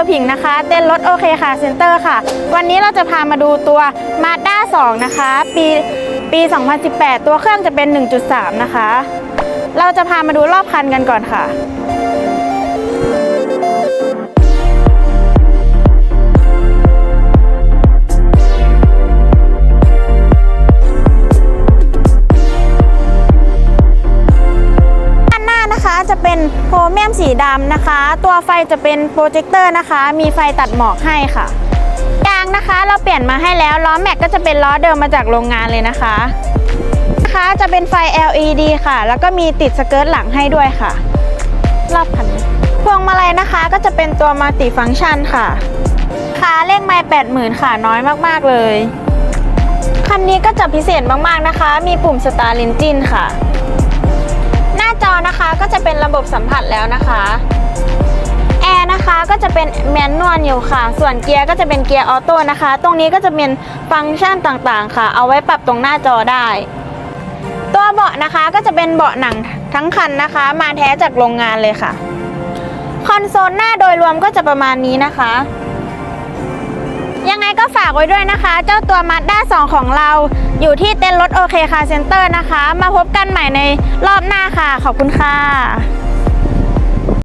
ลผิงนะคะ เต้นรถโอเคค่ะเซ็นเตอร์ค่ะ วันนี้เราจะพามาดูตัว Mazda 2 นะคะ ปีปี 2018 ตัวเครื่องจะเป็น 1.3 นะคะ เราจะพามาดูรอบคันกันก่อนค่ะ จะเป็นโครเมียมสีดำนะคะ ตัวไฟจะเป็นโปรเจคเตอร์นะคะ มีไฟตัดหมอกให้ค่ะยางนะคะเราเปลี่ยนมาให้แล้วล้อแม็กก็จะเป็นล้อเดิมมาจากโรงงานเลยนะคะนะคะจะเป็นไฟ LED ค่ะ แล้วก็มีติดสเกิร์ตหลังให้ด้วยค่ะ รอบคันพวงมาลัยนะคะก็จะเป็นตัวมัลติฟังก์ชันค่ะค่าเลขไม่แปดหมื่นค่ะน้อยมากๆเลย คันนี้ก็จะพิเศษมากๆนะคะ มีปุ่มสตาร์ลินจินค่ะ บบสัมผัสแล้วนะคะแอร์นะคะก็จะเป็นแมนนวลอยู่ค่ะ ส่วนเกียร์ก็จะเป็นเกียร์ออโต้นะคะ ตรงนี้ก็จะเป็นฟังก์ชันต่างๆ ค่ะ เอาไว้ปรับตรงหน้าจอได้ ตัวเบาะนะคะก็จะเป็นเบาะหนังทั้งคันนะคะ มาแท้จากโรงงานเลยค่ะ คอนโซลหน้าโดยรวมก็จะประมาณนี้นะคะยังไงก็ฝากไว้ด้วยนะคะ เจ้าตัว Mazda 2ของเรา อยู่ที่เต็นท์รถโอเคคาเซ็นเตอร์นะคะ มาพบกันใหม่ในรอบหน้าค่ะ ขอบคุณค่ะ